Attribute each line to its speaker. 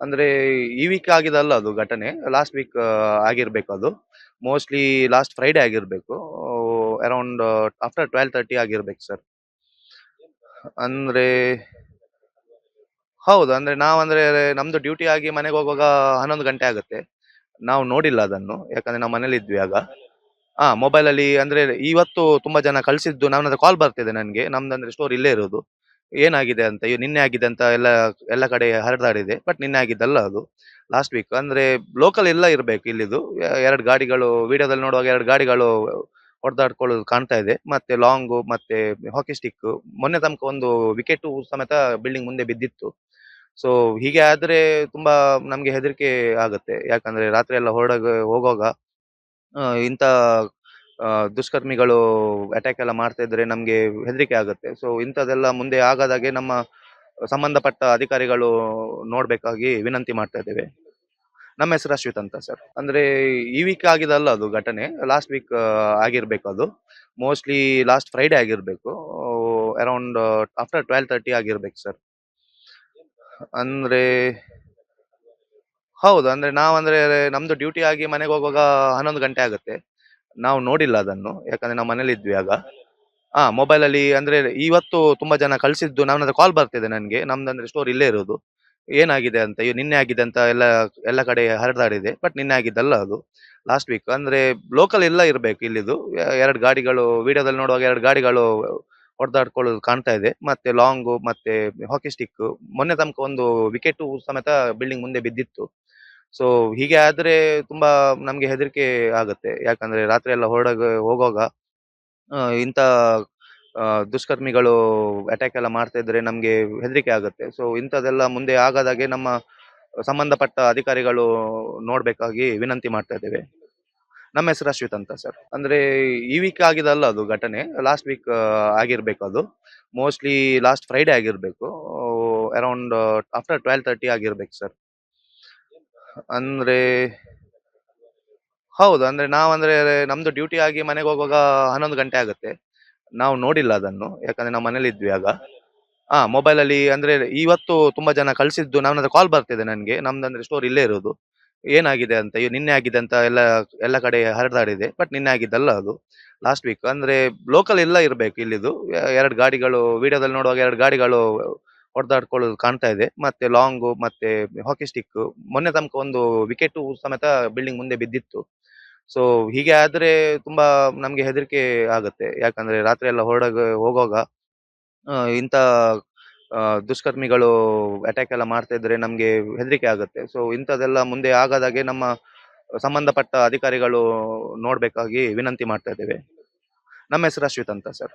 Speaker 1: ಅಂದ್ರೆ ಈ ವೀಕ್ ಆಗಿದಲ್ಲ ಅದು ಘಟನೆ. ಲಾಸ್ಟ್ ವೀಕ್ ಆಗಿರ್ಬೇಕು ಅದು. ಮೋಸ್ಟ್ಲಿ ಲಾಸ್ಟ್ ಫ್ರೈಡೆ ಆಗಿರ್ಬೇಕು. ಅರೌಂಡ್ ಆಫ್ಟರ್ ಟ್ವೆಲ್ ತರ್ಟಿ ಆಗಿರ್ಬೇಕು ಸರ್ ಅಂದ್ರೆ ಹೌದು, ಅಂದ್ರೆ ನಾವಂದ್ರೆ ನಮ್ದು ಡ್ಯೂಟಿ ಆಗಿ ಮನೆಗೆ ಹೋಗುವಾಗ ಹನ್ನೊಂದು ಗಂಟೆ ಆಗುತ್ತೆ. ನಾವು ನೋಡಿಲ್ಲ ಅದನ್ನು, ಯಾಕಂದ್ರೆ ನಾವು ಮನೇಲಿ ಇದ್ವಿ ಆಗ. ಹಾ ಮೊಬೈಲ್ ಅಲ್ಲಿ ಅಂದ್ರೆ ಇವತ್ತು ತುಂಬಾ ಜನ ಕಳ್ಸಿದ್ದು ನನ್ನ ಕಾಲ್ ಬರ್ತಿದೆ ನನಗೆ. ನಮ್ದು ಅಂದ್ರೆ ಸ್ಟೋರ್ ಇಲ್ಲೇ ಇರೋದು. ಏನಾಗಿದೆ ಅಂತ ಇವ್ ನಿನ್ನೆ ಆಗಿದೆ ಅಂತ ಎಲ್ಲ ಎಲ್ಲ ಕಡೆ ಹರಿದಾಡಿದೆ, ಬಟ್ ನಿನ್ನೆ ಆಗಿದ್ದಲ್ಲ ಅದು ಲಾಸ್ಟ್ ವೀಕ್ ಅಂದ್ರೆ ಲೋಕಲ್ ಎಲ್ಲ ಇರ್ಬೇಕು ಇಲ್ಲಿದು. ಎರಡು ಗಾಡಿಗಳು, ವಿಡಿಯೋದಲ್ಲಿ ನೋಡುವಾಗ ಎರಡು ಗಾಡಿಗಳು ಹೊಡೆದಾಡ್ಕೊಳ್ಳೋದು ಕಾಣ್ತಾ ಇದೆ. ಮತ್ತೆ ಲಾಂಗ್ ಮತ್ತೆ ಹಾಕಿ ಸ್ಟಿಕ್ ಮೊನ್ನೆ ತನಕ ಒಂದು ವಿಕೆಟ್ ಸಮೇತ ಬಿಲ್ಡಿಂಗ್ ಮುಂದೆ ಬಿದ್ದಿತ್ತು. ಸೊ ಹೀಗೆ ಆದ್ರೆ ತುಂಬಾ ನಮ್ಗೆ ಹೆದರಿಕೆ ಆಗುತ್ತೆ. ಯಾಕಂದ್ರೆ ರಾತ್ರಿ ಎಲ್ಲ ಹೊರಡ ಹೋಗುವಾಗ ಇಂತ ದುಷ್ಕರ್ಮಿಗಳು ಅಟ್ಯಾಕ್ ಎಲ್ಲ ಮಾಡ್ತಾ ಇದ್ರೆ ನಮಗೆ ಹೆದರಿಕೆ ಆಗುತ್ತೆ. ಸೊ ಇಂಥದ್ದೆಲ್ಲ ಮುಂದೆ ಆಗದಾಗೆ ನಮ್ಮ ಸಂಬಂಧಪಟ್ಟ ಅಧಿಕಾರಿಗಳು ನೋಡಬೇಕಾಗಿ ವಿನಂತಿ ಮಾಡ್ತಾ ಇದ್ದೇವೆ. ನಮ್ಮ ಹೆಸರು ಅಶ್ವಿತ್ ಅಂತ ಸರ್ ಅಂದ್ರೆ ಈ ವೀಕ್ ಆಗಿದಲ್ಲ ಅದು ಘಟನೆ. ಲಾಸ್ಟ್ ವೀಕ್ ಆಗಿರ್ಬೇಕು ಅದು. ಮೋಸ್ಟ್ಲಿ ಲಾಸ್ಟ್ ಫ್ರೈಡೇ ಆಗಿರ್ಬೇಕು. ಅರೌಂಡ್ ಆಫ್ಟರ್ ಟ್ವೆಲ್ ತರ್ಟಿ ಆಗಿರ್ಬೇಕು ಸರ್ ಅಂದ್ರೆ ಹೌದು, ಅಂದ್ರೆ ನಾವಂದ್ರೆ ನಮ್ದು ಡ್ಯೂಟಿ ಆಗಿ ಮನೆಗೆ ಹೋಗುವಾಗ ಹನ್ನೊಂದು ಗಂಟೆ ಆಗುತ್ತೆ. ನಾವು ನೋಡಿಲ್ಲ ಅದನ್ನು, ಯಾಕಂದ್ರೆ ನಾವು ಮನೇಲಿ ಇದ್ವಿ ಆಗ. ಹಾ ಮೊಬೈಲ್ ಅಲ್ಲಿ ಅಂದ್ರೆ ಇವತ್ತು ತುಂಬಾ ಜನ ಕಳ್ಸಿದ್ದು ನನ್ನ ಕಾಲ್ ಬರ್ತಿದೆ ನನಗೆ. ನಮ್ದು ಅಂದ್ರೆ ಸ್ಟೋರ್ ಇಲ್ಲೇ ಇರೋದು. ಏನಾಗಿದೆ ಅಂತ ಇವ್ ನಿನ್ನೆ ಆಗಿದೆ ಅಂತ ಎಲ್ಲ ಎಲ್ಲ ಕಡೆ ಹರಿದಾಡಿದೆ ಬಟ್ ನಿನ್ನೆ ಆಗಿದ್ದಲ್ಲ ಅದು. ಲಾಸ್ಟ್ ವೀಕ್ ಅಂದ್ರೆ ಲೋಕಲ್ ಎಲ್ಲ ಇರಬೇಕು ಇಲ್ಲಿದು. ಎರಡು ಗಾಡಿಗಳು, ವಿಡಿಯೋದಲ್ಲಿ ನೋಡುವಾಗ ಎರಡು ಗಾಡಿಗಳು ಹೊಡೆದಾಡ್ಕೊಳ್ಳೋದು ಕಾಣ್ತಾ ಇದೆ. ಮತ್ತೆ ಲಾಂಗ್ ಮತ್ತೆ ಹಾಕಿ ಸ್ಟಿಕ್ ಮೊನ್ನೆ ತನಕ ಒಂದು ವಿಕೆಟ್ ಸಮೇತ ಬಿಲ್ಡಿಂಗ್ ಮುಂದೆ ಬಿದ್ದಿತ್ತು. ಸೊ ಹೀಗೆ ಆದ್ರೆ ತುಂಬಾ ನಮ್ಗೆ ಹೆದರಿಕೆ ಆಗುತ್ತೆ. ಯಾಕಂದ್ರೆ ರಾತ್ರಿ ಎಲ್ಲ ಹೊರಡ ಹೋಗುವಾಗ ಇಂಥ ದುಷ್ಕರ್ಮಿಗಳು ಅಟ್ಯಾಕ್ ಎಲ್ಲ ಮಾಡ್ತಾ ಇದ್ರೆ ನಮ್ಗೆ ಹೆದರಿಕೆ ಆಗುತ್ತೆ. ಸೊ ಇಂಥದೆಲ್ಲ ಮುಂದೆ ಆಗದಾಗೆ ನಮ್ಮ ಸಂಬಂಧಪಟ್ಟ ಅಧಿಕಾರಿಗಳು ನೋಡ್ಬೇಕಾಗಿ ವಿನಂತಿ ಮಾಡ್ತಾ ಇದ್ದೇವೆ. ನಮ್ಮ ಹೆಸರು ಅಶ್ವಿತ್ ಅಂತ ಸರ್. ಅಂದ್ರೆ ಈ ವೀಕ್ ಆಗಿದಲ್ಲ ಅದು ಘಟನೆ. ಲಾಸ್ಟ್ ವೀಕ್ ಆಗಿರ್ಬೇಕು ಅದು. ಮೋಸ್ಟ್ಲಿ ಲಾಸ್ಟ್ ಫ್ರೈಡೆ ಆಗಿರ್ಬೇಕು. ಅರೌಂಡ್ ಆಫ್ಟರ್ ಟ್ವೆಲ್ ತರ್ಟಿ ಆಗಿರ್ಬೇಕು ಸರ್. ಅಂದ್ರೆ, ಹೌದು, ಅಂದ್ರೆ ನಾವಂದ್ರೆ ನಮ್ದು ಡ್ಯೂಟಿ ಆಗಿ ಮನೆಗೆ ಹೋಗುವಾಗ ಹನ್ನೊಂದು ಗಂಟೆ ಆಗುತ್ತೆ. ನಾವು ನೋಡಿಲ್ಲ ಅದನ್ನು, ಯಾಕಂದ್ರೆ ನಾವು ಮನೇಲಿ ಇದ್ವಿ ಆಗ. ಹಾ ಮೊಬೈಲ್ ಅಲ್ಲಿ ಅಂದ್ರೆ ಇವತ್ತು ತುಂಬಾ ಜನ ಕಳ್ಸಿದ್ದು ನನ್ನ ಕಾಲ್ ಬರ್ತಿದೆ ನನ್ಗೆ. ನಮ್ದು ಅಂದ್ರೆ ಸ್ಟೋರ್ ಇಲ್ಲೇ ಇರೋದು. ಏನಾಗಿದೆ ಅಂತ ಇವ್ ನಿನ್ನೆ ಆಗಿದೆ ಅಂತ ಎಲ್ಲ ಎಲ್ಲ ಕಡೆ ಹರಿದಾಡಿದೆ ಬಟ್ ನಿನ್ನೆ ಆಗಿದ್ದಲ್ಲ ಅದು. ಲಾಸ್ಟ್ ವೀಕ್ ಅಂದ್ರೆ ಲೋಕಲ್ ಎಲ್ಲ ಇರ್ಬೇಕು ಇಲ್ಲಿದು. ಎರಡು ಗಾಡಿಗಳು ವಿಡಿಯೋದಲ್ಲಿ ನೋಡುವಾಗ ಎರಡು ಗಾಡಿಗಳು ಹೊಡೆದಾಡ್ಕೊಳ್ಳೋದು ಕಾಣ್ತಾ ಇದೆ. ಮತ್ತೆ ಲಾಂಗ್ ಮತ್ತೆ ಹಾಕಿ ಸ್ಟಿಕ್ ಮೊನ್ನೆ ತನಕ ಒಂದು ವಿಕೆಟ್ ಸಮೇತ ಬಿಲ್ಡಿಂಗ್ ಮುಂದೆ ಬಿದ್ದಿತ್ತು. ಸೊ ಹೀಗೆ ಆದ್ರೆ ತುಂಬಾ ನಮ್ಗೆ ಹೆದರಿಕೆ ಆಗುತ್ತೆ. ಯಾಕಂದ್ರೆ ರಾತ್ರಿ ಎಲ್ಲ ಹೊರಡ ಹೋಗುವಾಗ ಇಂಥ ದುಷ್ಕರ್ಮಿಗಳು ಅಟ್ಯಾಕ್ ಎಲ್ಲ ಮಾಡ್ತಾ ಇದ್ರೆ ನಮ್ಗೆ ಹೆದರಿಕೆ ಆಗುತ್ತೆ. ಸೊ ಇಂಥದ್ದೆಲ್ಲ ಮುಂದೆ ಆಗದಾಗೆ ನಮ್ಮ ಸಂಬಂಧಪಟ್ಟ ಅಧಿಕಾರಿಗಳು ನೋಡ್ಬೇಕಾಗಿ ವಿನಂತಿ ಮಾಡ್ತಾ ಇದ್ದೇವೆ. ನಮ್ಮ ಹೆಸರು ಅಶ್ವಿತ್ ಅಂತ ಸರ್.